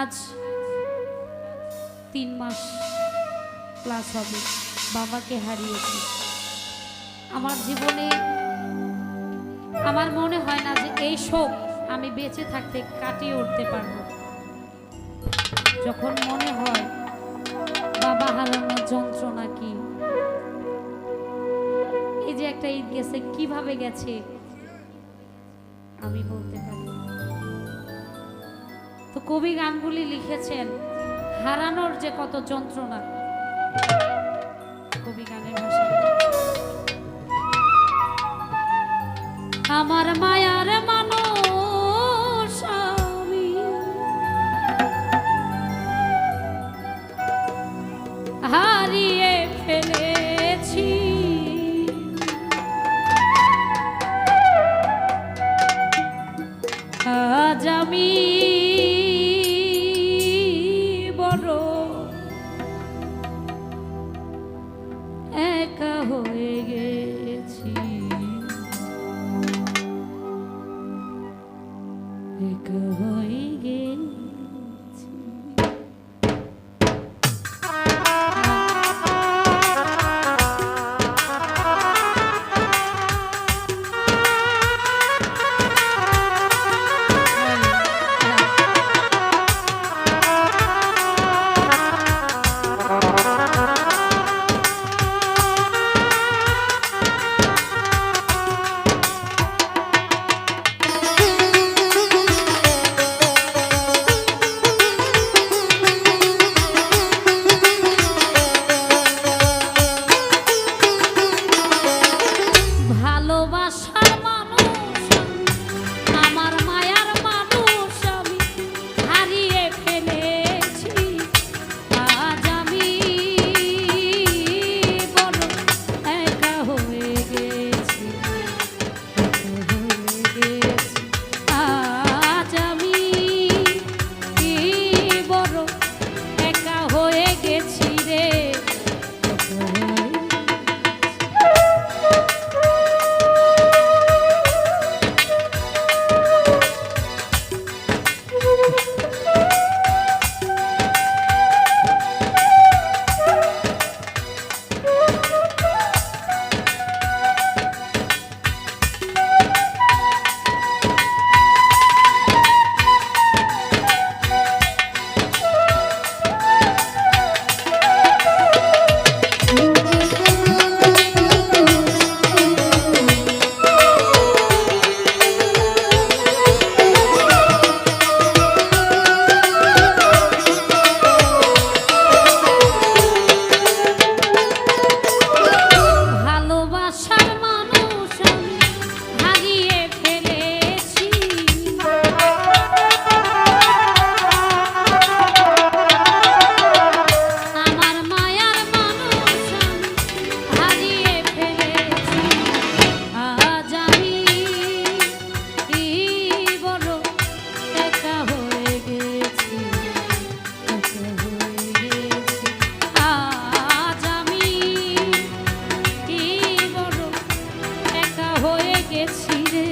আজ তিন মাস প্লাস হবে। বাবাকে হারিয়েছি। আমার জীবনে আমার মনে হয় না যে এই শোক আমি বেঁচে থাকতে কাটিয়ে উঠতে পারব। যখন মনে হয় বাবা হারানোর যন্ত্রণা কি? এই যে একটা ঈদ গেছে, কীভাবে গেছে? আমি বলতে পারি। তো কবি গানগুলি লিখেছেন হারানোর যে কত যন্ত্রণা। কবি গানের ভাষা আমার মায়ার মানুষ হয়েছি রে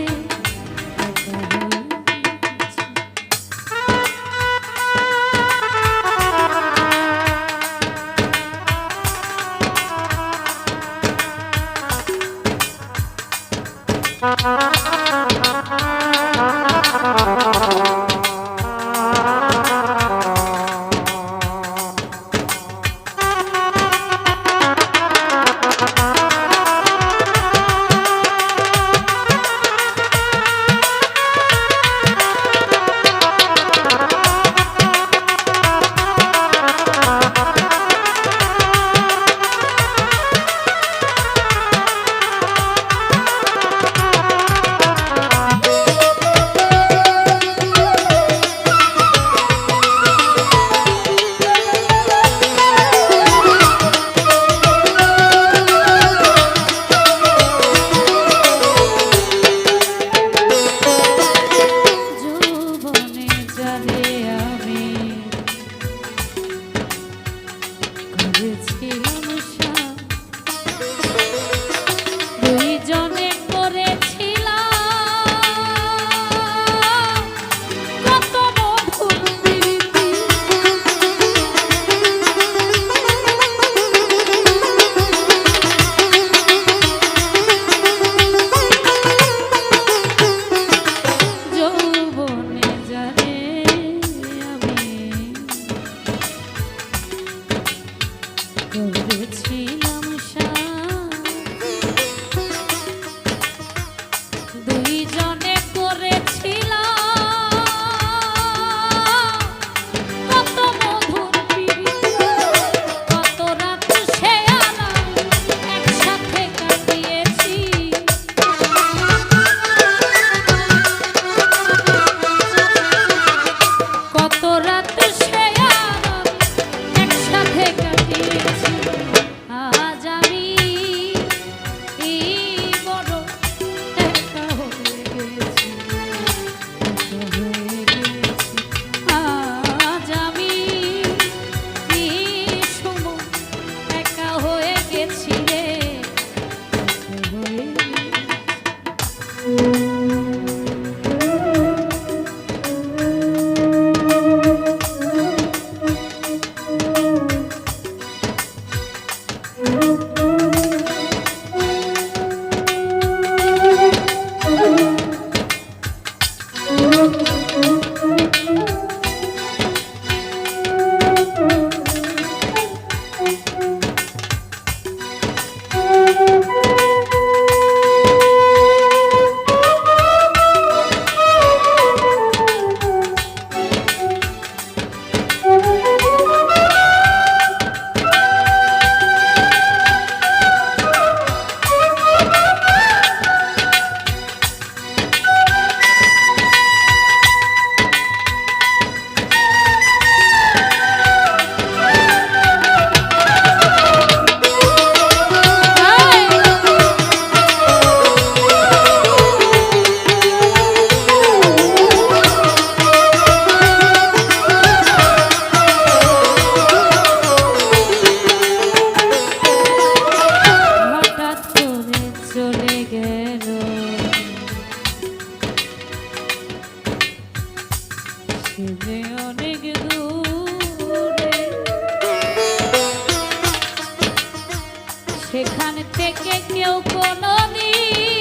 Thank you. সেখান থেকে কেউ কোনো দিন